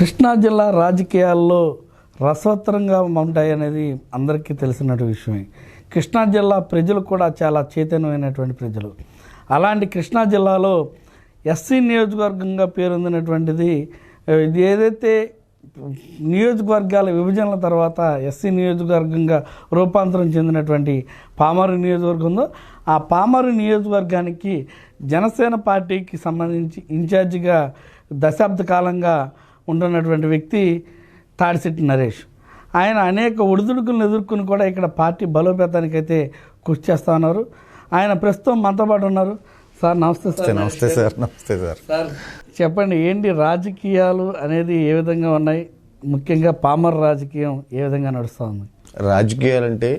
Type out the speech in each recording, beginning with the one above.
కృష్ణా జిల్లా రాజకీయాల్లో రసవత్తరంగా ఉంటాయి అనేది అందరికీ తెలిసినటువంటి విషయమే. కృష్ణా జిల్లా ప్రజలు కూడా చాలా చైతన్యమైనటువంటి ప్రజలు. అలాంటి కృష్ణా జిల్లాలో ఎస్సీ నియోజకవర్గంగా పేరొందినటువంటిది ఇది ఏదైతే నియోజకవర్గాల విభజనల తర్వాత ఎస్సీ నియోజకవర్గంగా రూపాంతరం చెందినటువంటి పామరు నియోజకవర్గం ఉందో ఆ పామరు నియోజకవర్గానికి జనసేన పార్టీకి సంబంధించి ఇన్ఛార్జిగా దశాబ్ద కాలంగా ఉంటున్నటువంటి వ్యక్తి తాడిశెట్టి నరేష్. ఆయన అనేక ఒడిదుడుకులను ఎదుర్కొని కూడా ఇక్కడ పార్టీ బలోపేతానికి అయితే కృషి చేస్తా ఉన్నారు. ఆయన ప్రస్తుతం మనతో పాటు ఉన్నారు. సార్ నమస్తే సార్ నమస్తే సార్ నమస్తే సార్. సార్. చెప్పండి ఏంటి రాజకీయాలు అనేది ఏ విధంగా ఉన్నాయి? ముఖ్యంగా పామర్ రాజకీయం ఏ విధంగా నడుస్తూ ఉంది? రాజకీయాలంటే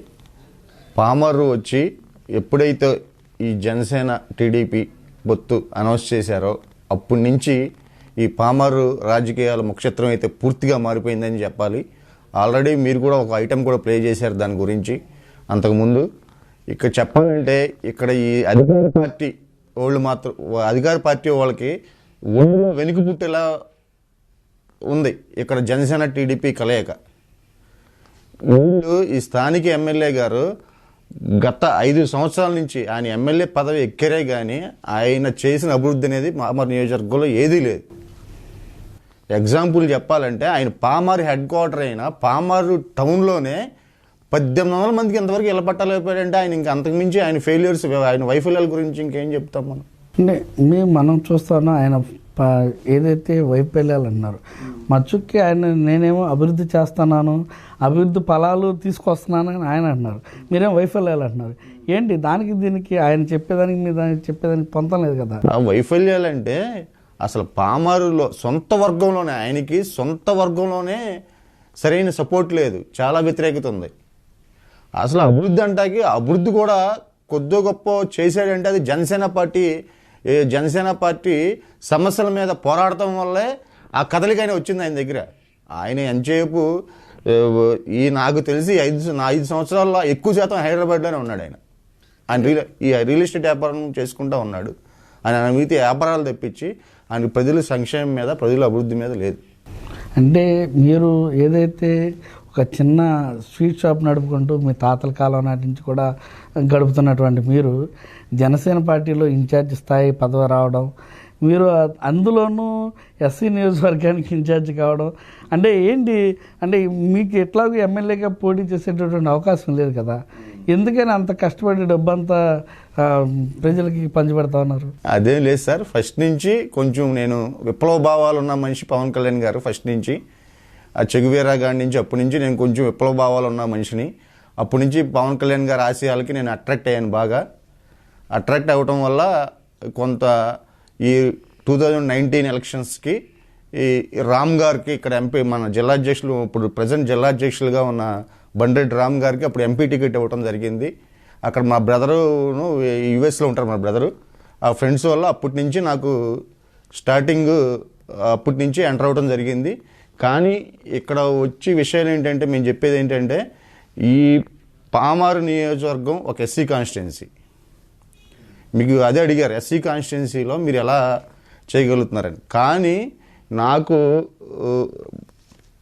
పామరు వచ్చి ఎప్పుడైతే ఈ జనసేన టీడీపీ బొత్తు అనౌన్స్ చేశారో అప్పటి నుంచి ఈ పామారు రాజకీయాల ముఖ్యత్రం అయితే పూర్తిగా మారిపోయిందని చెప్పాలి. ఆల్రెడీ మీరు కూడా ఒక ఐటెం కూడా ప్లే చేశారు దాని గురించి అంతకుముందు ఇక్కడ చెప్పాలంటే ఇక్కడ ఈ అధికార పార్టీ వాళ్ళు మాత్రం అధికార పార్టీ వాళ్ళకి ఒళ్ళులో వెనుక పుట్టేలా ఉంది. ఇక్కడ జనసేన టీడీపీ కలయిక. వీళ్ళు ఈ స్థానిక ఎమ్మెల్యే గారు గత ఐదు సంవత్సరాల నుంచి ఆయన ఎమ్మెల్యే పదవి ఎక్కరే కానీ ఆయన చేసిన అభివృద్ధి అనేది పామర్ నియోజకవర్గంలో ఏదీ లేదు. ఎగ్జాంపుల్ చెప్పాలంటే ఆయన పామారు హెడ్ క్వార్టర్ అయిన పామారు టౌన్లోనే పద్దెనిమిది వందల మందికి ఎంతవరకు ఇళ్ళ పట్టాలైపోయాడంటే ఆయన ఇంకా అంతకుమించి ఆయన ఫెయిల్యూర్స్ ఆయన వైఫల్యాల గురించి ఇంకేం చెప్తాం మనం? అంటే మేము మనం చూస్తాను ఆయన ఏదైతే వైఫల్యాలు అన్నారు మచ్చుక్కి ఆయన నేనేమో అభివృద్ధి చేస్తున్నాను అభివృద్ధి ఫలాలు తీసుకొస్తున్నాను అని ఆయన అంటున్నారు మీరేం వైఫల్యాలు అంటున్నారు. ఏంటి దానికి దీనికి ఆయన చెప్పేదానికి మీ దానికి చెప్పేదానికి పొంతం లేదు కదా? ఆ వైఫల్యాలంటే అసలు పామారులో సొంత వర్గంలోనే ఆయనకి సొంత వర్గంలోనే సరైన సపోర్ట్ లేదు. చాలా వ్యతిరేకత ఉంది అసలు అభివృద్ధి అంటాకి అభివృద్ధి కూడా కొద్దో గొప్ప చేశాడంటే అది జనసేన పార్టీ జనసేన పార్టీ సమస్యల మీద పోరాడటం వల్లే ఆ కదలికైనా వచ్చింది ఆయన దగ్గర. ఆయన ఎంతసేపు ఈ నాకు తెలిసి ఐదు నా ఐదు సంవత్సరాల్లో ఎక్కువ శాతం హైదరాబాద్లోనే ఉన్నాడు ఆయన. ఆయన రియల్ ఈ రియల్ ఎస్టేట్ వ్యాపారం చేసుకుంటా ఉన్నాడు. ఆయన మిగతా వ్యాపారాలు తెప్పించి అని ప్రజల సంక్షేమం మీద ప్రజల అభివృద్ధి మీద లేదు. అంటే మీరు ఏదైతే ఒక చిన్న స్వీట్ షాప్ నడుపుకుంటూ మీ తాతల కాలం నాటి నుంచి కూడా గడుపుతున్నటువంటి మీరు జనసేన పార్టీలో ఇన్ఛార్జ్ స్థాయి పదవి రావడం మీరు అందులోనూ ఎస్సీ నియోజకవర్గానికి ఇన్ఛార్జ్ కావడం అంటే ఏంటి? అంటే మీకు ఎట్లాగో ఎమ్మెల్యేగా పోటీ చేసేటటువంటి అవకాశం లేదు కదా. ఎందుకని అంత కష్టపడి డబ్బంతా ప్రజలకి పంచిపెడతా ఉన్నారు? అదేం లేదు సార్. ఫస్ట్ నుంచి కొంచెం నేను విప్లవ భావాలు ఉన్న మనిషి పవన్ కళ్యాణ్ గారు ఫస్ట్ నుంచి. ఆ చెగువీరా గారి నుంచి అప్పటి నుంచి నేను కొంచెం విప్లవ భావాలు ఉన్న మనిషిని. అప్పటి నుంచి పవన్ కళ్యాణ్ గారి ఆశయాలకి నేను అట్రాక్ట్ అయ్యాను బాగా. అట్రాక్ట్ అవ్వటం వల్ల కొంత ఈ టూ థౌజండ్ నైన్టీన్ ఎలక్షన్స్కి ఈ రామ్ గారికి ఇక్కడ ఎంపీ మన జిల్లా అధ్యక్షులు ఇప్పుడు ప్రజెంట్ జిల్లా అధ్యక్షులుగా ఉన్న బండ్రెడ్డి రామ్ గారికి అప్పుడు ఎంపీ టికెట్ ఇవ్వడం జరిగింది. అక్కడ మా బ్రదరును యుఎస్లో ఉంటారు మా బ్రదరు. ఆ ఫ్రెండ్స్ వల్ల అప్పటి నుంచి నాకు స్టార్టింగ్ అప్పటి నుంచి ఎంటర్ అవ్వడం జరిగింది. కానీ ఇక్కడ వచ్చి విషయాలు ఏంటంటే మేము చెప్పేది ఏంటంటే ఈ పామారు నియోజకవర్గం ఒక ఎస్సీ కాన్స్టిట్యున్సీ. మీకు అదే అడిగారు ఎస్సీ కాన్స్టిట్యున్సీలో మీరు ఎలా చేయగలుగుతున్నారని. కానీ నాకు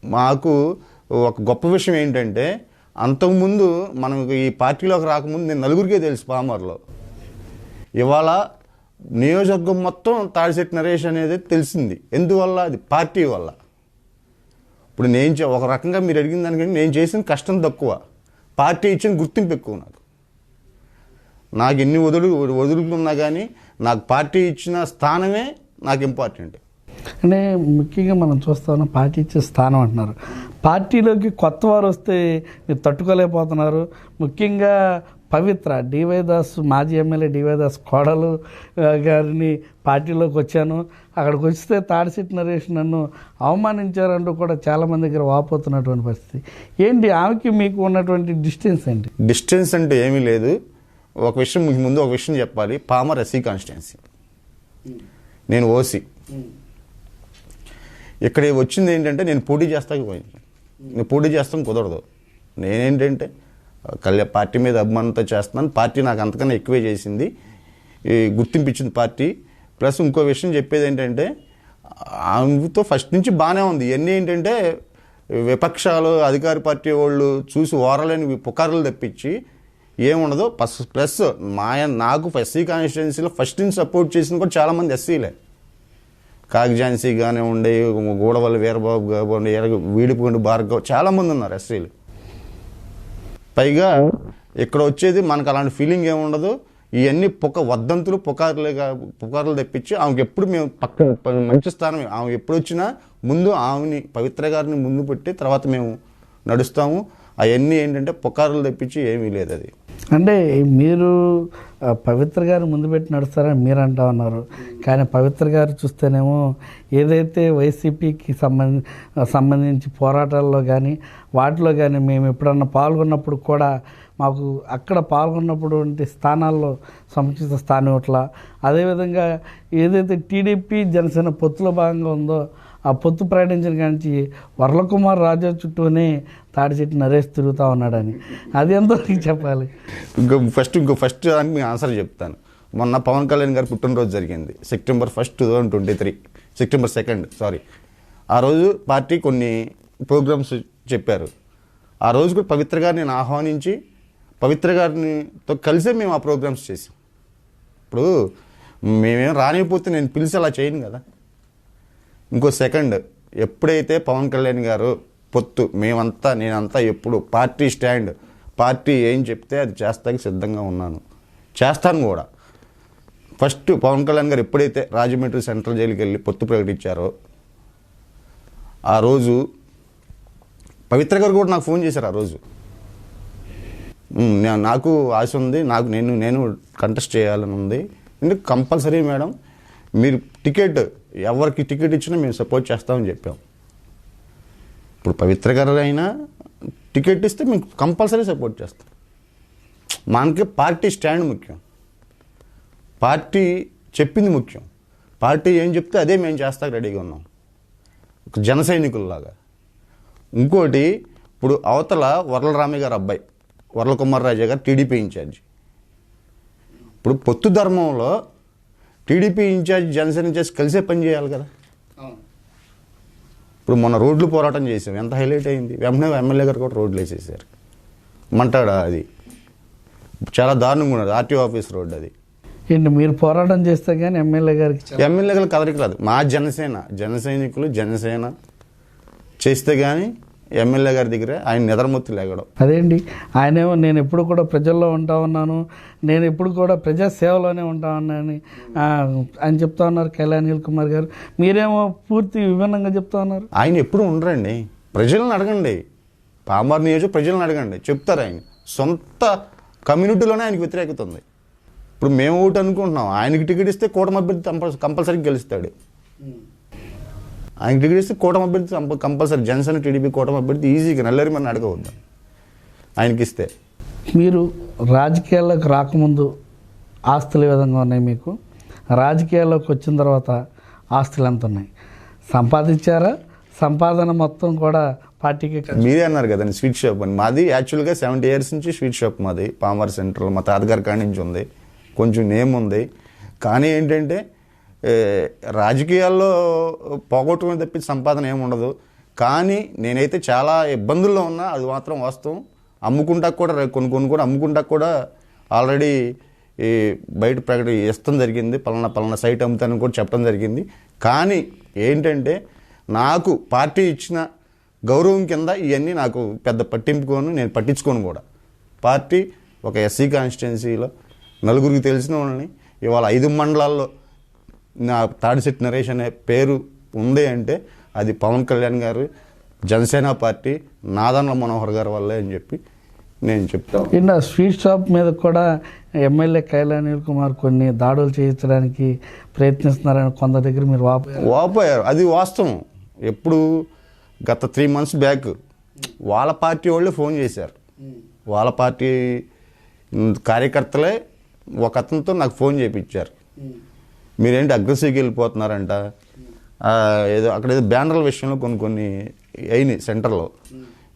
మాకు ఒక గొప్ప విషయం ఏంటంటే అంతకుముందు మనం ఈ పార్టీలోకి రాకముందు నేను నలుగురికే తెలుసు పామర్లో. ఇవాళ నియోజకవర్గం మొత్తం తాడిశెట్టి నరేష్ అనేది తెలిసింది. ఎందువల్ల? అది పార్టీ వల్ల. ఇప్పుడు నేను చే- ఒక రకంగా మీరు అడిగిన దానికంటే నేను చేసిన కష్టం తక్కువ. పార్టీ ఇచ్చిన గుర్తింపు ఎక్కువ నాకు. నాకు ఎన్ని వదులు వదులుకున్నా కానీ నాకు పార్టీ ఇచ్చిన స్థానమే నాకు ఇంపార్టెంట్ అంటే ముఖ్యంగా మనం చూస్తా ఉన్నాం పార్టీ ఇచ్చే స్థానం అంటున్నారు. పార్టీలోకి కొత్త వారు వస్తే మీరు తట్టుకోలేకపోతున్నారు. ముఖ్యంగా పవిత్ర డివై దాస్ మాజీ ఎమ్మెల్యే డివై దాస్ కోడలు గారిని పార్టీలోకి వచ్చాను. అక్కడికి వస్తే తాడిసిట్టి నరేష్ నన్ను అవమానించారంటూ కూడా చాలామంది దగ్గర వాపోతున్నటువంటి పరిస్థితి. ఏంటి? ఆమెకి మీకు ఉన్నటువంటి డిస్టెన్స్ ఏంటి? డిస్టెన్స్ అంటే ఏమీ లేదు. ఒక విషయం మీకు ముందు ఒక విషయం చెప్పాలి. పామర్ ఎస్సీ కాన్స్టిట్యున్సీ నేను ఓసీ. ఇక్కడ వచ్చింది ఏంటంటే నేను పోటీ చేస్తాకి పోయింది. నేను పోటీ చేస్తాం కుదరదు. నేనేంటంటే కళ్యాణ పార్టీ మీద అభిమానంతో చేస్తున్నాను. పార్టీ నాకు అంతకన్నా ఎక్కువే చేసింది. ఈ పార్టీ. ప్లస్ ఇంకో విషయం చెప్పేది ఏంటంటే ఆమెతో ఫస్ట్ నుంచి బాగానే ఉంది. ఇవన్నీ ఏంటంటే విపక్షాలు అధికార పార్టీ వాళ్ళు చూసి ఓరలేని పుకార్లు తెప్పించి ఏముండదు. ప్లస్ ప్లస్ మా నాకు ఎస్సీ కాన్స్టిట్యున్సీలో ఫస్ట్ నుంచి సపోర్ట్ చేసిన కూడా చాలామంది ఎస్సీలే. కాగ్జాన్సీ కానీ ఉండే గూడవల్లి వీరబాబు కానివ్వండి వీడిపోండి భార్గవ్ చాలామంది ఉన్నారు ఎస్సీలు. పైగా ఇక్కడ వచ్చేది మనకు అలాంటి ఫీలింగ్ ఏముండదు ఇవన్నీ పొక వద్దంతులు పుకార్లుగా పుకార్లు తెప్పించి ఆమెకి ఎప్పుడు మేము పక్క మంచి స్థానం ఆమె ఎప్పుడు వచ్చినా ముందు ఆమెని పవిత్ర గారిని ముందు పెట్టి తర్వాత మేము నడుస్తాము. అవన్నీ ఏంటంటే పుకారులు తెప్పించి ఏమీ లేదు అది. అంటే మీరు పవిత్ర గారు ముందు పెట్టి నడుస్తారని మీరు అంటా ఉన్నారు. కానీ పవిత్ర గారు చూస్తేనేమో ఏదైతే వైసీపీకి సంబంధి సంబంధించి పోరాటాల్లో కానీ వాటిలో కానీ మేము ఎప్పుడన్నా పాల్గొన్నప్పుడు కూడా మాకు అక్కడ పాల్గొన్నప్పుడు వంటి స్థానాల్లో సముచిత స్థానం ఇట్లా అదేవిధంగా ఏదైతే టీడీపీ జనసేన పొత్తులో భాగంగా ఉందో ఆ పొత్తు ప్రకటించిన కాంచి వరలకుమార్ రాజా చుట్టూనే తాడి చెట్టు నరేష్ తిరుగుతూ ఉన్నాడని. అది ఎంతో చెప్పాలి. ఇంకో ఫస్ట్ ఇంకో ఫస్ట్ దానికి మీ ఆన్సర్ చెప్తాను. మొన్న పవన్ కళ్యాణ్ గారి పుట్టినరోజు జరిగింది. September first two thousand twenty three. September second sorry. ఆ రోజు పార్టీ కొన్ని ప్రోగ్రామ్స్ చెప్పారు. ఆ రోజు కూడా పవిత్ర గారిని నేను ఆహ్వానించి పవిత్ర గారినితో కలిసే మేము ఆ ప్రోగ్రామ్స్ చేసాం. ఇప్పుడు మేమేం రానిపోతే నేను పిలిచి అలా చేయను కదా. ఇంకో సెకండ్. ఎప్పుడైతే పవన్ కళ్యాణ్ గారు పొత్తు మేమంతా నేనంతా ఎప్పుడు పార్టీ స్టాండ్ పార్టీ ఏం చెప్తే అది చేస్తానికి సిద్ధంగా ఉన్నాను. చేస్తాను కూడా. ఫస్ట్ పవన్ కళ్యాణ్ గారు ఎప్పుడైతే రాజమండ్రి సెంట్రల్ జైలుకి వెళ్ళి పొత్తు ప్రకటించారో ఆ రోజు పవిత్ర గారు కూడా నాకు ఫోన్ చేశారు ఆ రోజు. నా- నాకు ఆశ ఉంది నాకు నేను నేను కంటెస్ట్ చేయాలని ఉంది. ఎందుకు కంపల్సరీ మేడం మీరు టికెట్ ఎవరికి టికెట్ ఇచ్చినా మేము సపోర్ట్ చేస్తామని చెప్పాం. ఇప్పుడు పవిత్ర గారు అయినా టికెట్ ఇస్తే మేము కంపల్సరీ సపోర్ట్ చేస్తాం. మనకి పార్టీ స్టాండ్ ముఖ్యం. పార్టీ చెప్పింది ముఖ్యం. పార్టీ ఏం చెప్తే అదే మేము చేస్తాక రెడీగా ఉన్నాం. ఒక జన సైనికుల్లాగా. ఇంకోటి ఇప్పుడు అవతల వరల రామయ్య గారు అబ్బాయి వరల కుమార్ రాజా గారు టీడీపీ ఇన్ఛార్జ్. ఇప్పుడు పొత్తు ధర్మంలో టీడీపీ ఇన్ఛార్జ్ జనసేన ఇన్ఛార్జ్ కలిసే పని చేయాలి కదా. ఇప్పుడు మొన్న రోడ్లు పోరాటం చేసాం ఎంత హైలైట్ అయింది. వెంటనే ఎమ్మెల్యే గారు కూడా రోడ్లు వేసేసారు. మంటాడా అది? చాలా దారుణంగా ఉన్నది. ఆర్టీఓ ఆఫీస్ రోడ్ అది. ఏంటి మీరు పోరాటం చేస్తే కానీ ఎమ్మెల్యే గారికి చెప్ప- ఎమ్మెల్యేల కదలిక రాదు. మా జనసేన జన సైనికులు జనసేన చేస్తే కానీ ఎమ్మెల్యే గారి దగ్గర ఆయన నిద్రమొత్తి లేగడం. అదేంటి? ఆయనేమో నేను ఎప్పుడు కూడా ప్రజల్లో ఉంటా ఉన్నాను నేను ఎప్పుడు కూడా ప్రజా సేవలోనే ఉంటా ఉన్నానని ఆ, ఆయన చెప్తా ఉన్నారు కళ్యాణ్ కుమార్ గారు. మీరేమో పూర్తి విభిన్నంగా చెప్తా ఉన్నారు. ఆయన ఎప్పుడు ఉండరండి. ప్రజలను అడగండి. పామార్ నియోజక ప్రజలను అడగండి. చెప్తారు ఆయన. సొంత కమ్యూనిటీలోనే ఆయనకి వ్యతిరేకత ఉంది ఇప్పుడు మేము ఒకటి అనుకుంటున్నాం. ఆయనకి టికెట్ ఇస్తే కూటమి అభ్యర్థి కంపల్ కంపల్సరీ గెలుస్తాడు. ఆయనకి టికెట్ ఇస్తే కూటమి అభ్యర్థి కంప- కంపల్సరీ జనసేన టీడీపీ కూటమి అభ్యర్థి ఈజీగా నల్లరి మన అడగవద్దు. ఆయనకి ఇస్తే మీరు రాజకీయాల్లోకి రాకముందు ఆస్తులు ఏ విధంగా ఉన్నాయి మీకు? రాజకీయాల్లోకి వచ్చిన తర్వాత ఆస్తులు ఎంత ఉన్నాయి? సంపాదించారా? సంపాదన మొత్తం కూడా పార్టీకి మీరే అన్నారు కదండి స్వీట్ షాప్ అని. మాది యాక్చువల్గా సెవెంటీ ఇయర్స్ నుంచి స్వీట్ షాప్ మాది. పామర్ సెంటర్లో మా తాతగారి కాడి నుంచి ఉంది. కొంచెం నేమ్ ఉంది. కానీ ఏంటంటే రాజకీయాల్లో పోగొట్టుకుని తప్పించి సంపాదన ఏమి ఉండదు. కానీ నేనైతే చాలా ఇబ్బందుల్లో ఉన్నా. అది మాత్రం వాస్తవం. అమ్ముకుంటా కూడా కొన్ని కొన్ని కూడా అమ్ముకుంటా కూడా ఆల్రెడీ ఈ బయట ప్రకటన ఇష్టం జరిగింది. పలానా పలానా సైట్ అమ్ముతానని కూడా చెప్పడం జరిగింది. కానీ ఏంటంటే నాకు పార్టీ ఇచ్చిన గౌరవం కింద ఇవన్నీ నాకు పెద్ద పట్టింపుకోను నేను పట్టించుకోను కూడా. పార్టీ ఒక ఎస్సీ కాన్స్టిట్యున్సీలో నలుగురికి తెలిసిన వాళ్ళని ఇవాళ ఐదు మండలాల్లో నా తాడిశెట్టి నరేష్ అనే పేరు ఉంది అంటే అది పవన్ కళ్యాణ్ గారు జనసేన పార్టీ నాదన్ల మనోహర్ గారి వల్లే అని చెప్పి నేను చెప్తాను నిన్న స్వీట్ షాప్ మీద కూడా ఎమ్మెల్యే కళ్యాణ్ కుమార్ కొన్ని దాడులు చేయించడానికి ప్రయత్నిస్తున్నారని కొంత దగ్గర మీరు వాపోయారు. వాపోయారు. అది వాస్తవం. ఎప్పుడు గత త్రీ మంత్స్ బ్యాక్ వాళ్ళ పార్టీ వాళ్ళు ఫోన్ చేశారు. వాళ్ళ పార్టీ కార్యకర్తలే ఒక అతనితో నాకు ఫోన్ చేయించారు మీరేంటి అగ్రెసివ్కి వెళ్ళిపోతున్నారంట? ఏదో అక్కడ ఏదో బ్యానర్ల విషయంలో కొన్ని కొన్ని అయినాయి సెంటర్లో.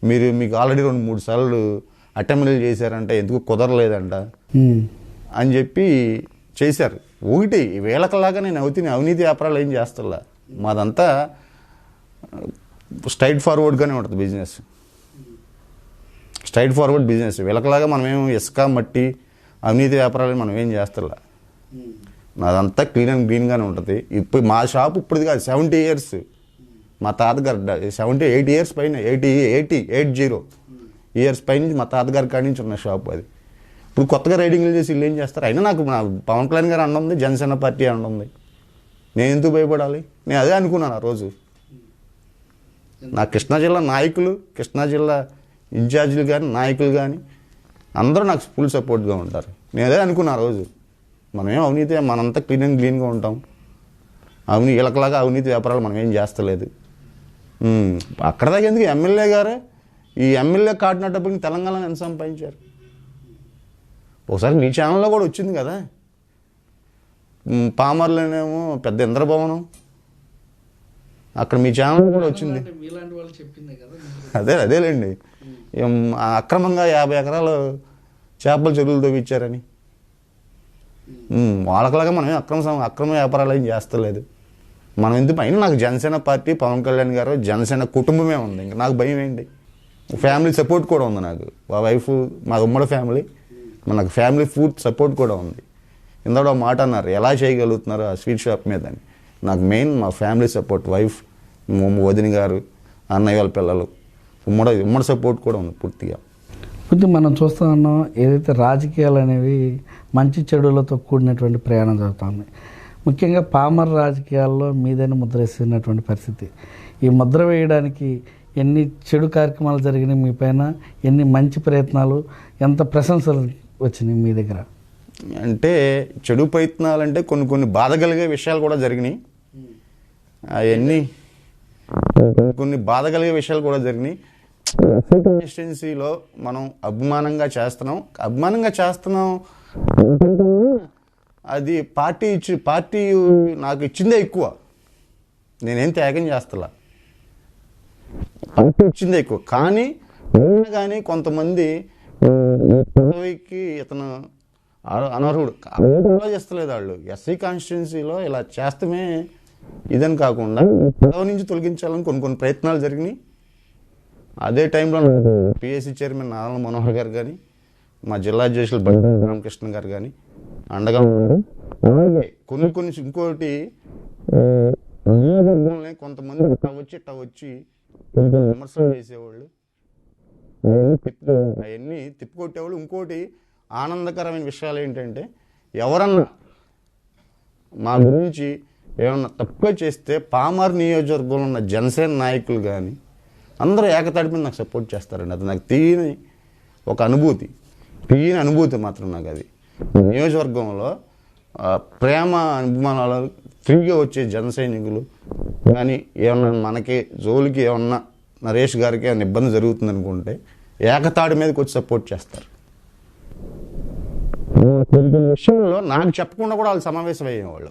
మీరు మీకు ఆల్రెడీ రెండు మూడు సార్లు అటెంప్ట్లు చేశారంట ఎందుకు కుదరలేదంట. అని చెప్పి చేశారు. ఒకటి వీళ్ళకలాగా నేను అవుతుంది అవినీతి వ్యాపారాలు ఏం చేస్తలా మాదంతా స్ట్రైట్ ఫార్వర్డ్గానే ఉంటుంది బిజినెస్ స్ట్రైట్ ఫార్వర్డ్ బిజినెస్ వీళ్ళకలాగా మనం ఏం ఇసుక మట్టి అవినీతి వ్యాపారాలు మనం ఏం చేస్తలే అదంతా క్లీన్ అండ్ గ్రీన్గానే ఉంటుంది. ఇప్పుడు మా షాప్ ఇప్పుడు కాదు సెవెంటీ ఇయర్స్ మా తాతగారు సెవెంటీ ఎయిట్ ఇయర్స్ పైన eighty eighty eight zero years పైన నుంచి మా తాతగారి కాడి నుంచి ఉన్న షాప్ అది. ఇప్పుడు కొత్తగా రైడింగ్లు చేసి వీళ్ళు ఏం చేస్తారు? అయినా నాకు నా పవన్ కళ్యాణ్ గారు అండుంది జనసేన పార్టీ అండుంది నేను ఎందుకు భయపడాలి? నేను అదే అనుకున్నాను ఆ రోజు. నా కృష్ణా జిల్లా నాయకులు కృష్ణా జిల్లా ఇన్ఛార్జీలు కానీ నాయకులు కానీ అందరూ నాకు ఫుల్ సపోర్ట్గా ఉంటారు. నేను అదే అనుకున్నా ఆ రోజు. మనమేం అవినీతి మనంతా క్లీన్ అండ్ క్లీన్గా ఉంటాం. అవినీతి వీళ్ళకలాగా అవినీతి వ్యాపారాలు మనం ఏం చేస్తలేదు అక్కడ దాకా ఎందుకు ఎమ్మెల్యే గారే ఈ ఎమ్మెల్యే కాటినప్పటికి తెలంగాణలో ఎంత సంపాదించారు? ఒకసారి మీ ఛానల్లో కూడా వచ్చింది కదా. పామర్లోనేమో పెద్ద ఇంద్రభవనం. అక్కడ మీ ఛానల్ కూడా వచ్చింది. అదే అదేలేండి. అక్రమంగా యాభై ఎకరాలు చేపల చెరువులు తవ్విచ్చారని. వాళ్ళకలాగా మనం అక్రమ అక్రమ వ్యాపారాలు ఏం చేస్తలేదు. మనం ఎందుకు అయినా నాకు జనసేన పార్టీ పవన్ కళ్యాణ్ గారు జనసేన కుటుంబమే ఉంది. ఇంకా నాకు భయం ఏంటి? ఫ్యామిలీ సపోర్ట్ కూడా ఉంది నాకు. మా వైఫ్ మా ఉమ్మడి ఫ్యామిలీ. నాకు ఫ్యామిలీ ఫుడ్ సపోర్ట్ కూడా ఉంది. ఇందాక ఒక మాట అన్నారు ఎలా చేయగలుగుతున్నారు ఆ స్వీట్ షాప్ మీద? అని. నాకు మెయిన్ మా ఫ్యామిలీ సపోర్ట్ వైఫ్ వదిన గారు అన్నయ్య వాళ్ళ పిల్లలు. ఉమ్మడి ఉమ్మడి సపోర్ట్ కూడా ఉంది పూర్తిగా. కొద్ది మనం చూస్తూ ఉన్నాం ఏదైతే రాజకీయాలు అనేవి మంచి చెడులతో కూడినటువంటి ప్రయాణం జరుగుతుంది. ముఖ్యంగా పామర్ రాజకీయాల్లో మీదైన ముద్ర వేసినటువంటి పరిస్థితి. ఈ ముద్ర వేయడానికి ఎన్ని చెడు కార్యక్రమాలు జరిగినాయి మీ పైన ఎన్ని మంచి ప్రయత్నాలు ఎంత ప్రశంసలు వచ్చినాయి మీ దగ్గర? అంటే చెడు ప్రయత్నాలంటే కొన్ని కొన్ని బాధ కలిగే విషయాలు కూడా జరిగినాయి. అవన్నీ కొన్ని బాధ కలిగే విషయాలు కూడా జరిగినాయి. కాన్స్టిట్యున్సీలో మనం అభిమానంగా చేస్తున్నాం. అభిమానంగా చేస్తున్నాం. అది పార్టీ ఇచ్చి పార్టీ నాకు ఇచ్చిందే ఎక్కువ. నేనేం త్యాగం చేస్తలా. పార్టీ ఇచ్చిందే ఎక్కువ. కానీ కానీ కొంతమంది పదవికి ఇతను అన- అనర్హుడు. అలా చేస్తలేదు వాళ్ళు. ఎస్సీ కాన్స్టిట్యున్సీలో ఇలా చేస్తమే ఇదని కాకుండా పదవి నుంచి తొలగించాలని కొన్ని కొన్ని ప్రయత్నాలు జరిగినాయి. అదే టైంలో పిఎస్సి చైర్మన్ నారాయణ మనోహర్ గారు కానీ మా జిల్లా అధ్యక్షులు బండి రామకృష్ణ గారు కానీ అండగా అలాగే. కొన్ని కొన్ని ఇంకోటి ఆ, నియోజకవర్గంలోనే కొంతమంది ఇట్లా వచ్చి ఇట్లా వచ్చి విమర్శలు చేసేవాళ్ళు. అవన్నీ తిప్పి అవన్నీ తిప్పికొట్టేవాళ్ళు. ఇంకోటి ఆనందకరమైన విషయాలు ఏంటంటే ఎవరన్నా మా గురించి ఏమన్నా తప్పుగా చేస్తే పామర్ నియోజకవర్గంలో ఉన్న జనసేన నాయకులు కానీ అందరూ ఏకతాటి మీద నాకు సపోర్ట్ చేస్తారండి. అది నాకు తీయని ఒక అనుభూతి. తీయని అనుభూతి మాత్రం నాకు అది. నియోజకవర్గంలో ప్రేమ అభిమానాలు ఫ్రీగా వచ్చే జన సైనికులు కానీ ఏమన్నా మనకి జోలికి ఏమన్నా నరేష్ గారికి ఏమైనా ఇబ్బంది జరుగుతుంది అనుకుంటే ఏకతాడి మీదకి వచ్చి సపోర్ట్ చేస్తారు. కొన్ని కొన్ని విషయంలో నాకు చెప్పకుండా కూడా వాళ్ళు సమావేశం అయ్యేవాళ్ళు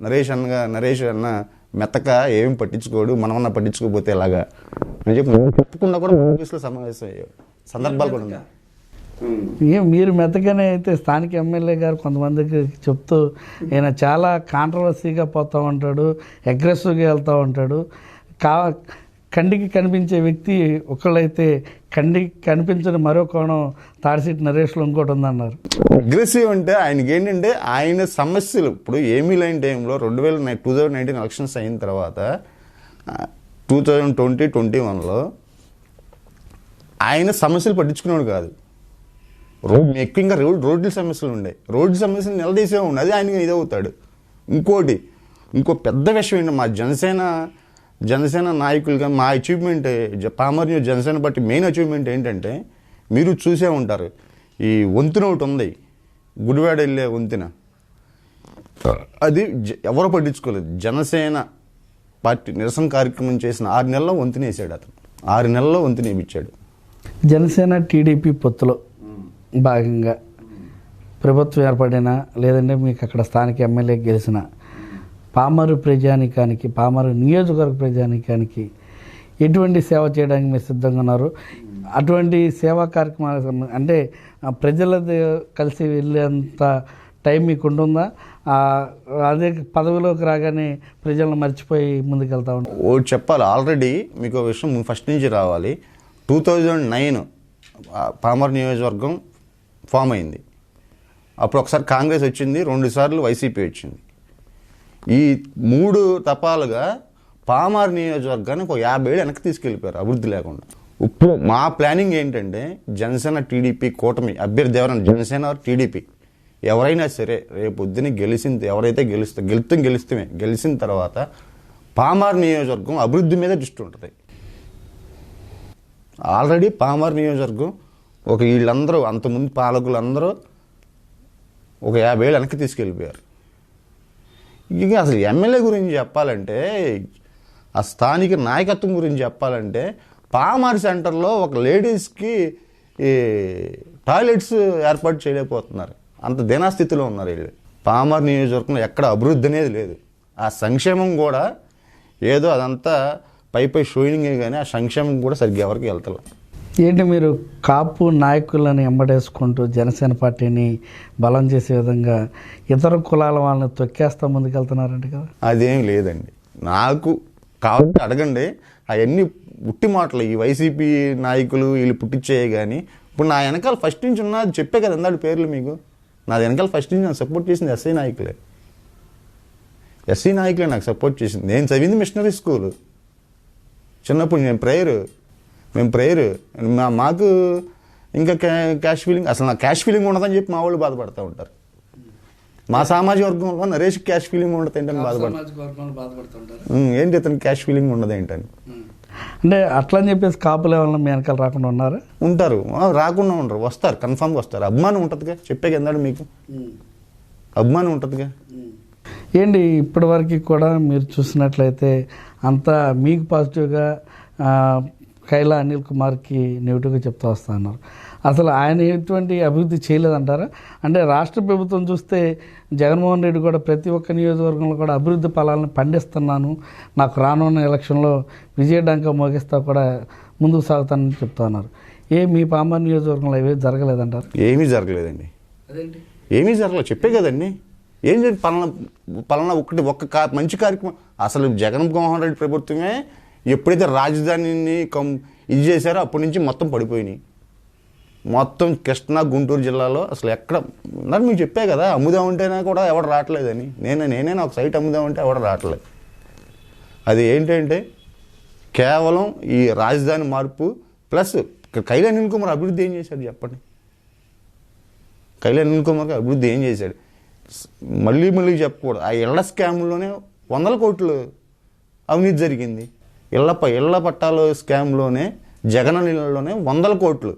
నరేష్ అన్నగా నరేష్ అన్న మెత్తక ఏం పట్టించుకోడు మనమన్నా పట్టించుకోకపోతే ఎలాగా? అని చెప్పి చెప్పకుండా కూడా ఆఫీస్లో సమావేశం అయ్యేవాడు సందర్భాలు కూడా ఉన్నాయి. ఏం మీరు మెత్తగానే అయితే స్థానిక ఎమ్మెల్యే గారు కొంతమందికి చెప్తూ ఈయన చాలా కాంట్రవర్సీగా పోతూ ఉంటాడు అగ్రెసివ్గా వెళ్తూ ఉంటాడు. కా కండికి కనిపించే వ్యక్తి ఒకళ్ళైతే కండికి కనిపించని మరో కోణం తాడిసిటి నరేష్లో ఇంకోటి ఉందన్నారు. అగ్రెసివ్ అంటే ఆయనకి ఏంటంటే ఆయన సమస్యలు. ఇప్పుడు ఏమీ లేని టైంలో రెండు వేల నై టూ థౌజండ్ నైన్టీన్ ఎలక్షన్స్ అయిన తర్వాత టూ థౌజండ్ ట్వంటీ ట్వంటీ వన్లో ఆయన సమస్యలు పట్టించుకునేవాడు కాదు. రోడ్ ఎక్కువగా రోడ్ రోడ్ల సమస్యలు ఉండే. రోడ్డు సమస్యలు నిలదీసే ఉండే. అది ఆయనకి ఇదవుతాడు. ఇంకోటి ఇంకో పెద్ద విషయం ఏంటి మా జనసేన జనసేన నాయకులుగా మా అచీవ్మెంట్ పామర్ న్యూస్ జనసేన బట్టి మెయిన్ అచీవ్మెంట్ ఏంటంటే మీరు చూసే ఉంటారు ఈ వంతెన ఒకటి ఉంది గుడివాడ వెళ్ళే వంతెన. అది జ- ఎవరు పట్టించుకోలేదు. జనసేన పార్టీ నిరసన కార్యక్రమం చేసిన ఆరు నెలల్లో వంతెన వేసాడు అతను. ఆరు నెలల్లో వంతెన వేయించాడు జనసేన టీడీపీ పొత్తులో భాగంగా ప్రభుత్వం ఏర్పడినా లేదంటే మీకు అక్కడ స్థానిక ఎమ్మెల్యే గెలిచిన పామరు ప్రజానికానికి పామరు నియోజకవర్గ ప్రజానికానికి ఎటువంటి సేవ చేయడానికి మీరు సిద్ధంగా ఉన్నారు? అటువంటి సేవా కార్యక్రమాలకు అంటే ప్రజల కలిసి వెళ్ళేంత టైం మీకు ఉంటుందా? అదే పదవిలోకి రాగానే ప్రజలను మర్చిపోయి ముందుకెళ్తా ఉంటారు ఓ చెప్పాలి. ఆల్రెడీ మీకు ఒక విషయం ఫస్ట్ నుంచి రావాలి. టూ థౌజండ్ నైన్ పామర్ నియోజకవర్గం ఫామ్ అయింది. అప్పుడు ఒకసారి కాంగ్రెస్ వచ్చింది రెండు సార్లు వైసీపీ వచ్చింది. ఈ మూడు తపాలుగా పామార్ నియోజకవర్గాన్ని ఒక యాభై ఏళ్ళు వెనక్కి తీసుకెళ్ళిపోయారు అభివృద్ధి లేకుండా. ఇప్పుడు మా ప్లానింగ్ ఏంటంటే జనసేన టీడీపీ కూటమి అభ్యర్థి ఎవరైనా జనసేన టీడీపీ. ఎవరైనా సరే రేపు పొద్దున గెలిచిన ఎవరైతే గెలుస్తా గెలుస్తాం గెలుస్తామే గెలిచిన తర్వాత పామార్ నియోజకవర్గం అభివృద్ధి మీద దృష్టి ఉంటుంది. ఆల్రెడీ పామార్ నియోజకవర్గం ఒక వీళ్ళందరూ అంతకుముందు పాలకులందరూ ఒక యాభై ఏళ్ళు వెనక్కి తీసుకెళ్ళిపోయారు. ఇక అసలు ఎమ్మెల్యే గురించి చెప్పాలంటే ఆ స్థానిక నాయకత్వం గురించి చెప్పాలంటే పామార్ సెంటర్లో ఒక లేడీస్కి ఈ టాయిలెట్స్ ఏర్పాటు చేయలేకపోతున్నారు. అంత దినాస్థితిలో ఉన్నారు వీళ్ళు. పామార్ నియోజకవర్గంలో ఎక్కడ అభివృద్ధి అనేది లేదు. ఆ సంక్షేమం కూడా ఏదో అదంతా పై పై షోయింగే కానీ ఆ సంక్షేమం కూడా సరిగ్గా ఎవరికి వెళ్తలేదు. ఏంటి మీరు కాపు నాయకులను ఎంబడేసుకుంటూ జనసేన పార్టీని బలం చేసే విధంగా ఇతర కులాల వాళ్ళని తొక్కేస్తా ముందుకెళ్తున్నారంట కదా? అదేం లేదండి. నాకు కాబట్టి అడగండి. అవన్నీ పుట్టి మాటలు. ఈ వైసీపీ నాయకులు వీళ్ళు పుట్టించేయే కానీ ఇప్పుడు నా వెనకాల ఫస్ట్ నుంచి ఉన్న చెప్పే కదా అందరి పేర్లు మీకు. నా వెనకాల ఫస్ట్ నుంచి నాకు సపోర్ట్ చేసింది ఎస్ఐ నాయకులే. ఎస్సీ నాయకులే నాకు సపోర్ట్ చేసింది. నేను చదివింది మిషనరీ స్కూల్. చిన్నప్పుడు నేను ప్రేయర్. మేము ప్రేయర్ మా మాకు ఇంకా క్యా- క్యాష్ ఫీలింగ్ అసలు నాకు క్యాష్ ఫీలింగ్ ఉండదని చెప్పి మా వాళ్ళు బాధపడుతూ ఉంటారు. మా సామాజిక వర్గంలో నరేష్ క్యాష్ ఫీలింగ్ ఉండదు ఏంటని బాధపడతారు బాధపడుతుంటారు. ఏంటి ఇతను క్యాష్ ఫీలింగ్ ఉండదు ఏంటని అంటే అట్లా అని చెప్పేసి కాపులు ఏమన్నా మీ వెనకాల రాకుండా ఉన్నారా? ఉంటారు. రాకుండా ఉండరు. వస్తారు. కన్ఫామ్గా వస్తారు. అభిమానం ఉంటుందిగా. చెప్పే కిందాడు మీకు. అభిమానం ఉంటుందిగా. ఏంటి ఇప్పటివరకు కూడా మీరు చూసినట్లయితే అంతా మీకు పాజిటివ్గా కైలా అనిల్ కుమార్కి నెగిటివ్గా చెప్తా వస్తా అన్నారు. అసలు ఆయన ఎటువంటి అభివృద్ధి చేయలేదంటారా? అంటే రాష్ట్ర ప్రభుత్వం చూస్తే జగన్మోహన్ రెడ్డి కూడా ప్రతి ఒక్క నియోజకవర్గంలో కూడా అభివృద్ధి ఫలాలను పండిస్తున్నాను. నాకు రానున్న ఎలక్షన్లో విజయడంక మోగిస్తా కూడా ముందుకు సాగుతానని చెప్తా ఉన్నారు ఏ మీ పాంబర్ నియోజకవర్గంలో ఇవే జరగలేదంటారు? ఏమీ జరగలేదండి. అదేంటి? ఏమీ జరగలేదు. చెప్పే కదండి. ఏం జరిగింది? పలానా పలానా ఒకటి ఒక్క కా మంచి కార్యక్రమం. అసలు జగన్మోహన్ రెడ్డి ప్రభుత్వమే ఎప్పుడైతే రాజధానిని కం ఇది చేశారో అప్పటి నుంచి మొత్తం పడిపోయినాయి. మొత్తం కృష్ణా గుంటూరు జిల్లాలో అసలు ఎక్కడ నాకు మీకు చెప్పే కదా అమ్ముదాం ఉంటేనే కూడా ఎవడు రావట్లేదని. నేను నేనే ఒక సైట్ అమ్ముదాం అంటే ఎవడు రావట్లేదు. అది ఏంటంటే కేవలం ఈ రాజధాని మార్పు ప్లస్ కైలాన్ అనిల్ కుమార్ అభివృద్ధి ఏం చేశాడు చెప్పండి? కైలాన్ అనిల్ అభివృద్ధి ఏం చేశాడు? మళ్ళీ మళ్ళీ చెప్పకూడదు. ఆ ఇళ్ళ స్కామ్లోనే వందల కోట్లు అవినీతి జరిగింది. ఇళ్ళ ప ఇళ్ళ పట్టాల స్కామ్లోనే జగన్ నీళ్ళలోనే వందల కోట్లు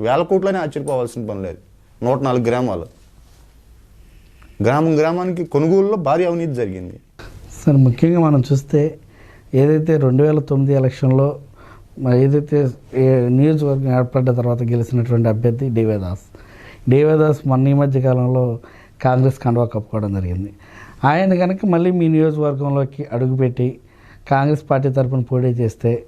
వేల కోట్లనే ఆశ్చర్యపోవాల్సిన పని లేదు. నూట నాలుగు గ్రామాలు. గ్రామం గ్రామానికి కొనుగోలులో భారీ అవినీతి జరిగింది. సార్ ముఖ్యంగా మనం చూస్తే ఏదైతే రెండు వేల తొమ్మిది ఎలక్షన్లో ఏదైతే ఏ నియోజకవర్గం ఏర్పడ్డ తర్వాత గెలిచినటువంటి అభ్యర్థి డివేదాస్ డివేదాస్ మొన్న ఈ మధ్య కాలంలో కాంగ్రెస్ కండువా కప్పుకోవడం జరిగింది. ఆయన కనుక మళ్ళీ మీ నియోజకవర్గంలోకి అడుగుపెట్టి కాంగ్రెస్ పార్టీ తరఫున పోటీ చేస్తే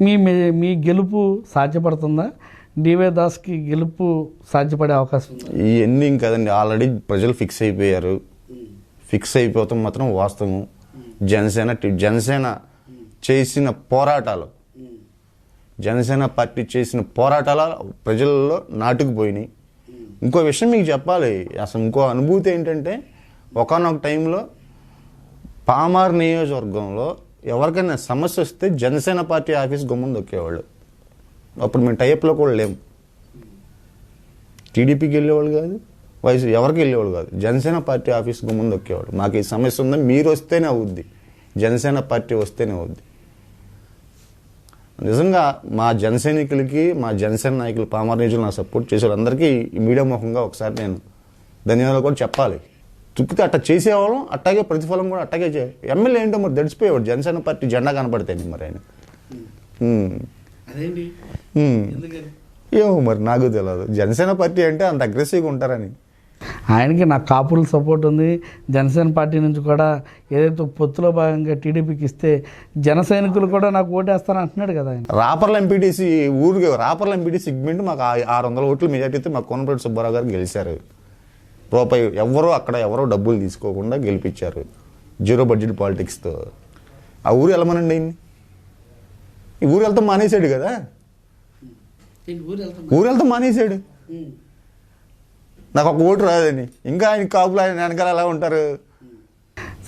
మీ మీ- మీ గెలుపు సాధ్యపడుతుందా? డివే దాస్కి గెలుపు సాధ్యపడే అవకాశం ఇవన్నీ కదండి ఆల్రెడీ ప్రజలు ఫిక్స్ అయిపోయారు. ఫిక్స్ అయిపోతాం మాత్రం వాస్తవం జనసేన జనసేన చేసిన పోరాటాలు జనసేన పార్టీ చేసిన పోరాటాలు ప్రజల్లో నాటుకుపోయినాయి. ఇంకో విషయం మీకు చెప్పాలి అసలు ఇంకో అనుభూతి ఏంటంటే ఒకనొక టైంలో పామార్ నియోజకవర్గంలో ఎవరికైనా సమస్య వస్తే జనసేన పార్టీ ఆఫీస్ గుమ్మం దొక్కేవాళ్ళు అప్పుడు మేము టైప్లో కూడా లేము. టీడీపీకి వెళ్ళేవాళ్ళు కాదు వైసీ ఎవరికి వెళ్ళేవాళ్ళు కాదు జనసేన పార్టీ ఆఫీస్ గుమ్మం దొక్కేవాళ్ళు మాకు ఈ సమస్య ఉందని మీరు వస్తేనే అవుద్ది. జనసేన పార్టీ వస్తేనే అవుద్ది. నిజంగా మా జనసైనికులకి మా జనసేన నాయకులు పామర్ నియోజకులు నా సపోర్ట్ చేసే వాళ్ళందరికీ మీడియా ముఖంగా ఒకసారి నేను ధన్యవాదాలు కూడా చెప్పాలి. తుక్కితే అట్ట చేసేవాళ్ళం అట్టాగే ప్రతిఫలం కూడా అట్టాగే చే ఎమ్మెల్యే ఏంటో మరి దడిచిపోయేవాడు జనసేన పార్టీ జెండా కనపడితేనే మరి ఆయన. ఏమో మరి నాకు తెలియదు జనసేన పార్టీ అంటే అంత అగ్రెసివ్గా ఉంటారని. ఆయనకి నాకు కాపుల సపోర్ట్ ఉంది. జనసేన పార్టీ నుంచి కూడా ఏదైతే పొత్తులో భాగంగా టీడీపీకి ఇస్తే జన సైనికులు కూడా నాకు ఓటేస్తారని అంటున్నాడు కదా ఆయన. రాపర్ల ఎంపీటీసీ ఊరికి రాపర్ల ఎంపీటీ సిగ్మెంట్ మాకు ఆరు వందల ఓట్లు మెజార్టీతో మాకు కోనపల్లి సుబ్బారావు గారు గెలిచారు. రూపాయి ఎవరో అక్కడ ఎవరో డబ్బులు తీసుకోకుండా గెలిపించారు. జీరో బడ్జెట్ పాలిటిక్స్తో ఆ ఊరు వెళ్ళమనండి ఆయన్ని. ఈ ఊరు వెళ్తాం మానేశాడు కదా. ఊరు వెళ్తాం? మానేశాడు. నాకు ఒక ఓటు రాదని ఇంకా ఆయన కాపులు ఆయన వెనకాల ఎలా ఉంటారు?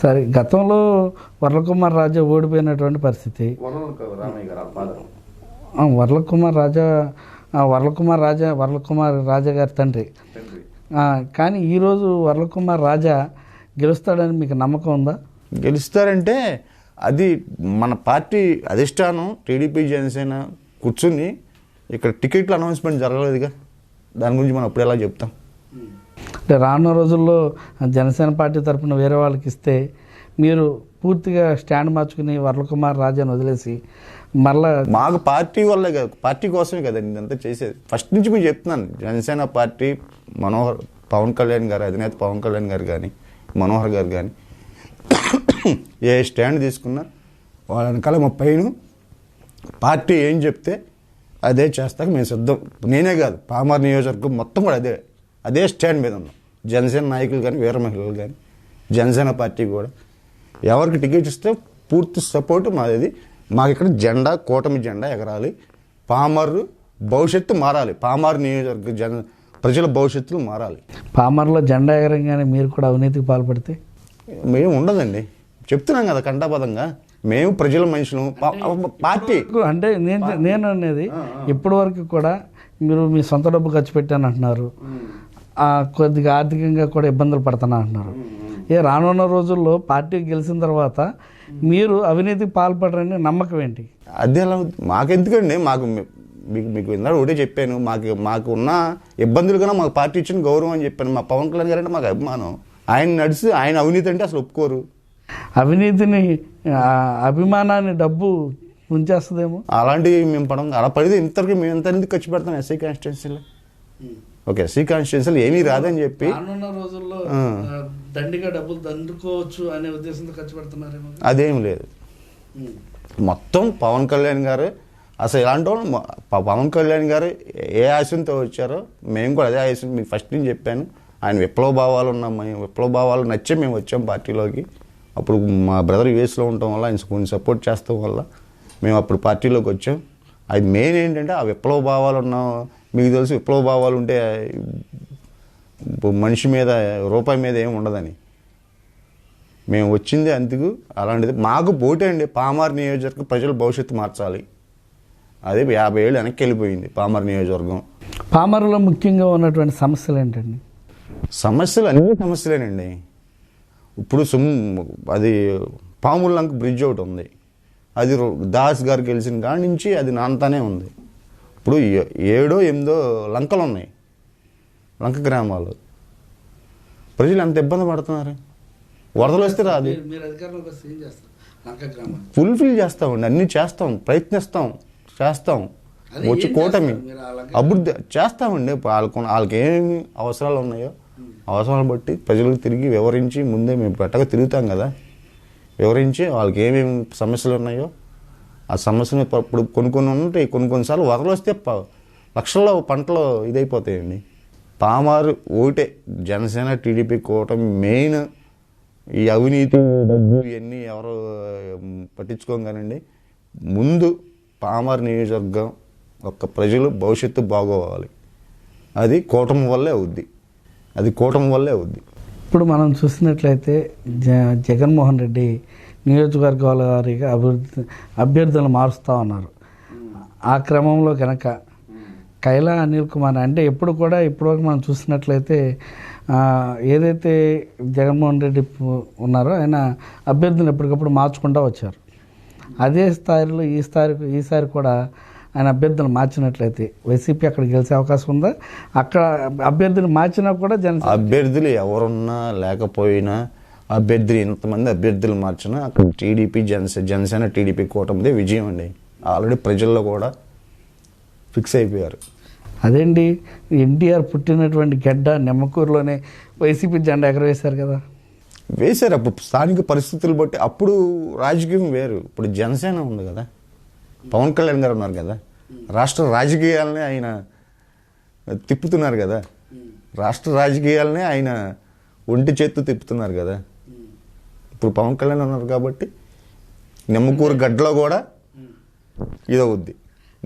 సరే గతంలో వరలకుమార్ రాజా ఓడిపోయినటువంటి పరిస్థితి. ఆ, వరలకుమార్ రాజా వరలకుమార్ రాజా వరలకుమార్ రాజా గారి తండ్రి. కానీ ఈరోజు వరలకుమార్ రాజా గెలుస్తాడని మీకు నమ్మకం ఉందా? గెలుస్తారంటే అది మన పార్టీ అధిష్టానం టీడీపీ జనసేన కూర్చుని ఇక్కడ టికెట్ల అనౌన్స్మెంట్ జరగలేదుగా. దాని గురించి మనం అప్పుడు ఎలా చెప్తాం? అంటే రానున్న రోజుల్లో జనసేన పార్టీ తరపున వేరే వాళ్ళకి ఇస్తే మీరు పూర్తిగా స్టాండ్ మార్చుకుని వరలకుమార్ రాజాని వదిలేసి మరలా మాకు పార్టీ వల్లే కదా పార్టీ కోసమే కదండి ఇదంతా చేసేది. ఫస్ట్ నుంచి మేము చెప్తున్నాను జనసేన పార్టీ మనోహర్ పవన్ కళ్యాణ్ గారు అధినేత పవన్ కళ్యాణ్ గారు కానీ మనోహర్ గారు కానీ ఏ స్టాండ్ తీసుకున్నా వాళ్ళ వెనకాల మా పైన పార్టీ ఏం చెప్తే అదే చేస్తాక మేము సిద్ధం. నేనే కాదు పామర్ నియోజకవర్గం మొత్తం కూడా అదే అదే స్టాండ్ మీద ఉన్నాం. జనసేన నాయకులు కానీ వీర మహిళలు కానీ జనసేన పార్టీ కూడా. ఎవరికి టికెట్ ఇస్తే పూర్తి సపోర్ట్ మాది. మాకు ఇక్కడ జెండా కూటమి జెండా ఎగరాలి. పామర్ భవిష్యత్తు మారాలి. పామర్ నియోజకవర్గ జన ప్రజల భవిష్యత్తులు మారాలి. పామర్లో జెండా ఎగరంగానే మీరు కూడా అవినీతికి పాల్పడితే? మేము ఉండదండి. చెప్తున్నాం కదా కంటాపదంగా. మేము ప్రజల మనుషులు. పార్టీ. అంటే నేను నేను అనేది ఇప్పటి వరకు కూడా మీరు మీ సొంత డబ్బు ఖర్చు పెట్టాను అంటున్నారు. కొద్దిగా ఆర్థికంగా కూడా ఇబ్బందులు పడుతున్నా అంటున్నారు. ఏ రానున్న రోజుల్లో పార్టీ గెలిచిన తర్వాత మీరు అవినీతికి పాల్పడరని నమ్మకం ఏంటి? అదే? మాకెందుకండి? మాకు మీకు మీకు ఇందాక ఒకటే చెప్పాను. మాకు మాకు ఉన్న ఇబ్బందులు కన్నా మాకు పార్టీ ఇచ్చిన గౌరవం అని చెప్పాను. మా పవన్ కళ్యాణ్ గారు అంటే మాకు అభిమానం. ఆయన నడిచి ఆయన అవినీతి అంటే అసలు ఒప్పుకోరు. అవినీతిని అభిమానాన్ని డబ్బు ఉంచేస్తుందేమో? అలాంటివి మేము పడం అలా పడితే ఇంతవరకు మేము ఎంత ఎందుకు ఖర్చు పెడతాం ఎస్సీ కాన్స్టిట్యున్సీలో? ఓకే ఎస్సీ కాన్స్టిట్యున్సీలో ఏమీ రాదని చెప్పి రానున్న రోజుల్లో దండిగా డబ్బులు దండుకోవచ్చు అనే ఉద్దేశంతో ఖర్చు పెడుతున్నారేమో అదేం లేదు. మొత్తం పవన్ కళ్యాణ్ గారు అసలు ఇలాంటి వాళ్ళు పవన్ కళ్యాణ్ గారు ఏ ఆశయంతో వచ్చారో మేము కూడా అదే ఆశయం మీకు ఫస్ట్ నుంచి చెప్పాను. ఆయన విప్లవ భావాలు ఉన్నాం మేము విప్లవ భావాలు నచ్చే మేము వచ్చాం పార్టీలోకి. అప్పుడు మా బ్రదర్ యూఎస్లో ఉండటం వల్ల ఆయన కొంచెం సపోర్ట్ చేస్తాం వల్ల మేము అప్పుడు పార్టీలోకి వచ్చాం. అది మెయిన్ ఏంటంటే ఆ విప్లవ భావాలు ఉన్న మీకు తెలుసు విప్లవ భావాలు ఉంటే మనిషి మీద రూపాయి మీద ఏమి ఉండదని. మేము వచ్చింది అందుకు అలాంటిది. మాకు పోటీ అండి పామార్ నియోజకవర్గం ప్రజల భవిష్యత్తు మార్చాలి. అదే యాభై ఏళ్ళు వెనక్కి వెళ్ళిపోయింది పామార్ నియోజకవర్గం. పామరులో ముఖ్యంగా ఉన్నటువంటి సమస్యలు ఏంటండి? సమస్యలు అన్ని సమస్యలేనండి. ఇప్పుడు సుమ్ అది పాముల్లంక బ్రిడ్జ్ ఒకటి ఉంది. అది దాస్ గారు గెలిచిన కాడి నుంచి అది నాంతానే ఉంది. ఇప్పుడు ఏడో ఎనిమిదో లంకలు ఉన్నాయి. లంక గ్రామాలు. ప్రజలు ఎంత ఇబ్బంది పడుతున్నారు? వరదలు వస్తే రాదు. ఫుల్ఫిల్ చేస్తామండి అన్ని చేస్తాం. ప్రయత్నిస్తాం. చేస్తాం. వచ్చి కూటమి? అభివృద్ధి చేస్తామండి వాళ్ళకు వాళ్ళకి ఏమి అవసరాలు ఉన్నాయో అవసరాలు బట్టి ప్రజలకు తిరిగి వివరించి ముందే మేము పెట్టక తిరుగుతాం కదా. వివరించి వాళ్ళకి ఏమేమి సమస్యలు ఉన్నాయో ఆ సమస్యను ఇప్పుడు కొన్ని కొన్ని ఉంటాయి కొన్ని కొన్నిసార్లు వరదలు వస్తే లక్షల్లో పంటలు ఇదైపోతాయండి. పామారు ఓటే జనసేన టీడీపీ కూటమి మెయిన్ ఈ అవినీతి డబ్బు ఇవన్నీ ఎవరు పట్టించుకోగానండి. కానండి ముందు పామారు నియోజకవర్గం ఒక ప్రజలు భవిష్యత్తు బాగోవాలి. అది కూటమి వల్లే అవుద్ది. అది కూటమి వల్లే అవుద్ది. ఇప్పుడు మనం చూసినట్లయితే జ జగన్మోహన్ రెడ్డి నియోజకవర్గాల వారీగా అభివృద్ధి అభ్యర్థులు మారుస్తూ ఉన్నారు. ఆ క్రమంలో కనుక కైలా అనిల్ కుమార్ అంటే ఎప్పుడు కూడా ఇప్పటివరకు మనం చూసినట్లయితే ఏదైతే జగన్మోహన్ రెడ్డి ఉన్నారో ఆయన అభ్యర్థులను ఎప్పటికప్పుడు మార్చుకుంటూ వచ్చారు. అదే స్థాయిలో ఈ స్థాయి ఈసారి కూడా ఆయన అభ్యర్థులు మార్చినట్లయితే వైసీపీ అక్కడ గెలిచే అవకాశం ఉందా? అక్కడ అభ్యర్థిని మార్చినా కూడా జన అభ్యర్థులు ఎవరున్నా లేకపోయినా అభ్యర్థులు ఇంతమంది అభ్యర్థులు మార్చినా అక్కడ టీడీపీ జనసేన జనసేన టీడీపీ కూటమిదే విజయం అండి. ఆల్రెడీ ప్రజల్లో కూడా ఫిక్స్ అయిపోయారు. అదేంటి? ఎన్టీఆర్ పుట్టినటువంటి గడ్డ నిమ్మకూరులోనే వైసీపీ జెండా ఎగరవేశారు కదా. వేశారు. అప్పుడు స్థానిక పరిస్థితులు బట్టి అప్పుడు రాజకీయం వేరు. ఇప్పుడు జనసేన ఉంది కదా. పవన్ కళ్యాణ్ గారు ఉన్నారు కదా. రాష్ట్ర రాజకీయాలని ఆయన తిప్పుతున్నారు కదా. రాష్ట్ర రాజకీయాలనే ఆయన ఒంటి చేత్తు తిప్పుతున్నారు కదా. ఇప్పుడు పవన్ కళ్యాణ్ ఉన్నారు కాబట్టి నిమ్మకూరు గడ్డలో కూడా ఇదవుద్ది.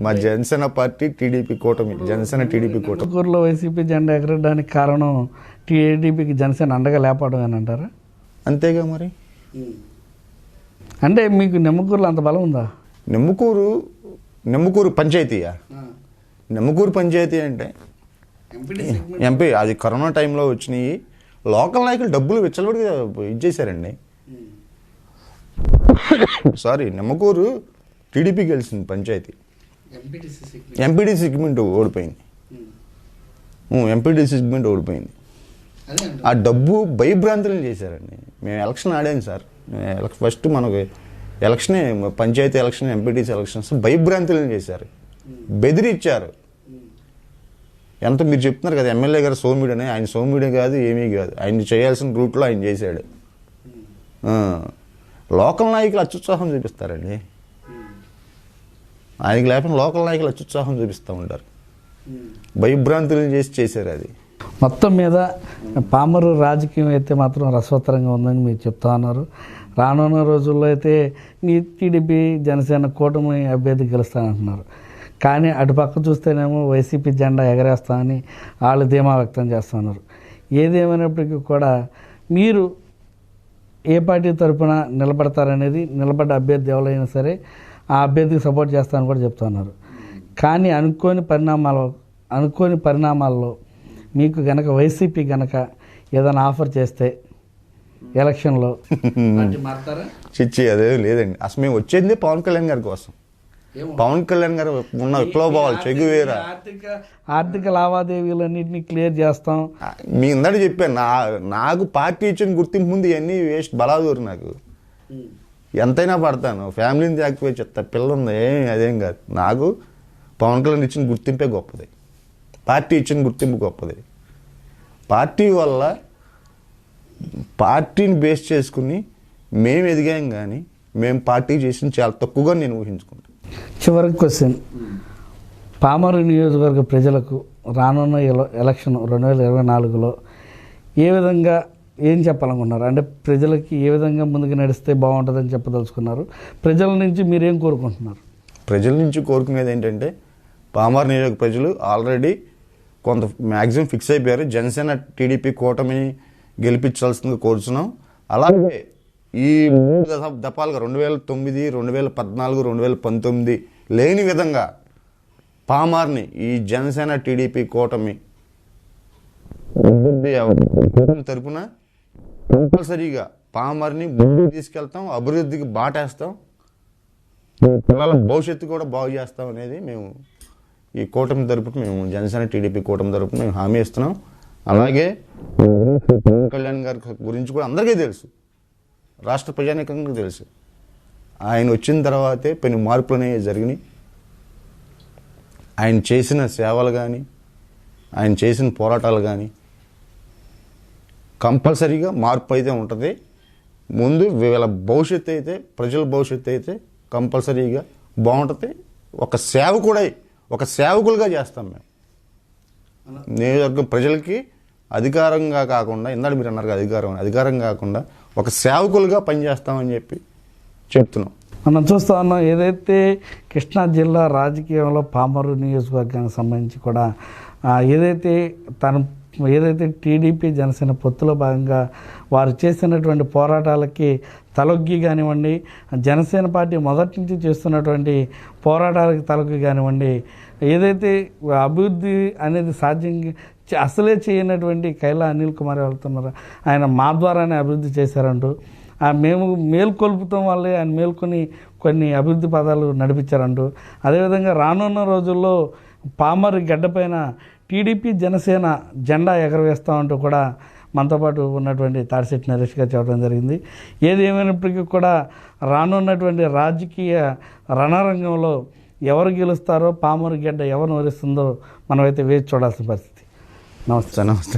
మా జనసేన పార్టీ టీడీపీ కూటమి జనసేన టీడీపీ కూటమి. ఊర్లో వైసీపీ జెండా ఎగరడానికి కారణం టీడీపీకి జనసేన అండగా లేపడం అని అంటారా? అంతేగా మరి? అంటే మీకు నిమ్మకూరులో అంత బలం ఉందా? నిమ్మకూరు నిమ్మకూరు పంచాయతీయా నిమ్మకూరు పంచాయతీ అంటే ఎంపీ అది కరోనా టైంలో వచ్చినాయి. లోకల్ నాయకులు డబ్బులు విచ్చలబడిగా ఇచ్చేసారండి సారీ నిమ్మకూరు టీడీపీ గెలిచింది పంచాయతీ. MPD segment. ఓడిపోయింది. ఎంపీడీ సెగ్మెంట్ ఓడిపోయింది. ఆ డబ్బు భయభ్రాంతులు చేశారండి. మేము ఎలక్షన్ ఆడాను సార్. ఫస్ట్ మనకు ఎలక్షనే పంచాయతీ ఎలక్షన్ ఎంపీటీసీ ఎలక్షన్స్ భయభ్రాంతులను చేశారు. బెదిరిచ్చారు. ఎంత మీరు చెప్తున్నారు కదా ఎమ్మెల్యే గారు సోమిడని ఆయన సోమిడే కాదు ఏమీ కాదు. ఆయన చేయాల్సిన రూట్లో ఆయన చేశాడు. లోకల్ నాయకులు అత్యుత్సాహం చూపిస్తారండి. ఆయనకి లేకపోతే లోకల్ నాయకులు అత్యుత్సాహం చూపిస్తూ ఉంటారు. భయభ్రాంతులను చేసి చేశారు అది. మొత్తం మీద పామరు రాజకీయం అయితే మాత్రం రసవత్తరంగా ఉందని మీరు చెప్తా ఉన్నారు. రానున్న రోజుల్లో అయితే మీ టీడీపీ జనసేన కూటమి అభ్యర్థి గెలుస్తానంటున్నారు. కానీ అటు పక్క చూస్తేనేమో వైసీపీ జెండా ఎగరేస్తామని వాళ్ళు ధీమా వ్యక్తం చేస్తున్నారు ఏదేమైనప్పటికీ కూడా మీరు ఏ పార్టీ తరపున నిలబడతారనేది నిలబడ్డ అభ్యర్థి ఎవరైనా సరే ఆ అభ్యర్థికి సపోర్ట్ చేస్తానని కూడా చెప్తున్నారు కానీ అనుకోని పరిణామాలు అనుకోని పరిణామాల్లో మీకు గనక వైసీపీ గనక ఏదైనా ఆఫర్ చేస్తే ఎలక్షన్లో మారుతారా? చిచ్చి అదే లేదండి. అసలు మేము వచ్చేది పవన్ కళ్యాణ్ గారి కోసం. పవన్ కళ్యాణ్ గారు ఉన్న విప్లవ భావాలు చెగువేరా ఆర్థిక ఆర్థిక లావాదేవీలన్నింటినీ క్లియర్ చేస్తాం. మీ ఇందాక చెప్పాను నా నాకు పార్టీ ఇచ్చిన గుర్తింపు ముందు ఇవన్నీ వేస్ట్ బలాదూరు నాకు. ఎంతైనా పడతాను. ఫ్యామిలీని త్యాగిపోయి చెప్తా. పిల్ల ఉంది ఏం అదేం కాదు. నాకు పవన్ కళ్యాణ్ ఇచ్చిన గుర్తింపే గొప్పది. పార్టీ ఇచ్చిన గుర్తింపు గొప్పది. పార్టీ వల్ల పార్టీని బేస్ చేసుకుని మేము ఎదిగాం కానీ మేము పార్టీ చేసిన చాలా తక్కువగా నేను ఊహించుకుంటాను చివరి క్వశ్చన్. పామరు నియోజకవర్గ ప్రజలకు రానున్న ఎల- ఎలక్షన్ రెండు వేల ఇరవై నాలుగులో ఏ విధంగా ఏం చెప్పాలనుకున్నారు అంటే ప్రజలకి ఏ విధంగా ముందుకు నడిస్తే బాగుంటుందని చెప్పదలుచుకున్నారు. ప్రజల నుంచి మీరేం కోరుకుంటున్నారు? ప్రజల నుంచి కోరుకునేది ఏంటంటే పామర్ నియోజక ప్రజలు ఆల్రెడీ కొంత మ్యాక్సిమం ఫిక్స్ అయిపోయారు. జనసేన టీడీపీ కూటమిని గెలిపించాల్సిందిగా కోరుచున్నాం. అలాగే ఈ మూడు దశ రెండు వేల తొమ్మిది రెండు వేల పద్నాలుగు రెండు వేల పంతొమ్మిది లేని విధంగా పామార్ని ఈ జనసేన టీడీపీ కూటమి కూటమి తరపున కంపల్సరీగా పామర్ని ముందుకు తీసుకెళ్తాం అభివృద్ధికి బాటేస్తాం పిల్లల భవిష్యత్తు కూడా బాగు చేస్తాం అనేది మేము ఈ కూటమి తరపున మేము జనసేన టీడీపీ కూటమి తరపున మేము హామీ ఇస్తున్నాం. అలాగే పవన్ కళ్యాణ్ గారి గురించి కూడా అందరికీ తెలుసు. రాష్ట్ర ప్రజానీకంగా తెలుసు. ఆయన వచ్చిన తర్వాతే కొన్ని మార్పులు అనేవి జరిగినాయి. ఆయన చేసిన సేవలు కానీ ఆయన చేసిన పోరాటాలు కానీ కంపల్సరీగా మార్పు అయితే ఉంటుంది. ముందు వీళ్ళ భవిష్యత్తు అయితే ప్రజల భవిష్యత్తు అయితే కంపల్సరీగా బాగుంటుంది. ఒక సేవకుడై ఒక సేవకులుగా చేస్తాం మేము. నియోజకవర్గం ప్రజలకి అధికారంగా కాకుండా ఇందాక మీరు అన్నారు అధికారం అధికారం కాకుండా ఒక సేవకులుగా పనిచేస్తామని చెప్పి చెప్తున్నాం. మనం చూస్తా ఉన్నాం ఏదైతే కృష్ణా జిల్లా రాజకీయంలో పామరు నియోజకవర్గానికి సంబంధించి కూడా ఏదైతే తన ఏదైతే టీడీపీ జనసేన పొత్తులో భాగంగా వారు చేసినటువంటి పోరాటాలకి తలొగ్గి కానివ్వండి జనసేన పార్టీ మొదటి నుంచి చేస్తున్నటువంటి పోరాటాలకి తలొగ్గి కానివ్వండి ఏదైతే అభివృద్ధి అనేది సాధ్యం అసలే చేయనటువంటి కైలా అనిల్ కుమార్ వెళ్తున్నారు. ఆయన మా ద్వారానే అభివృద్ధి చేశారంటూ. మేము మేల్కొల్పుతాం వల్లే ఆయన మేల్కొని కొన్ని అభివృద్ధి పదాలు నడిపించారంటూ. అదేవిధంగా రానున్న రోజుల్లో పామర్ గడ్డపైన టీడీపీ జనసేన జెండా ఎగరవేస్తామంటూ కూడా మనతో పాటు ఉన్నటువంటి తాడిశెట్టి నరేష్ గారు చెప్పడం జరిగింది. ఏది ఏమైనప్పటికీ కూడా రానున్నటువంటి రాజకీయ రణరంగంలో ఎవరు గెలుస్తారో పామరు గడ్డ ఎవరు వరిస్తుందో మనమైతే వేచి చూడాల్సిన పరిస్థితి. నమస్తే నమస్తే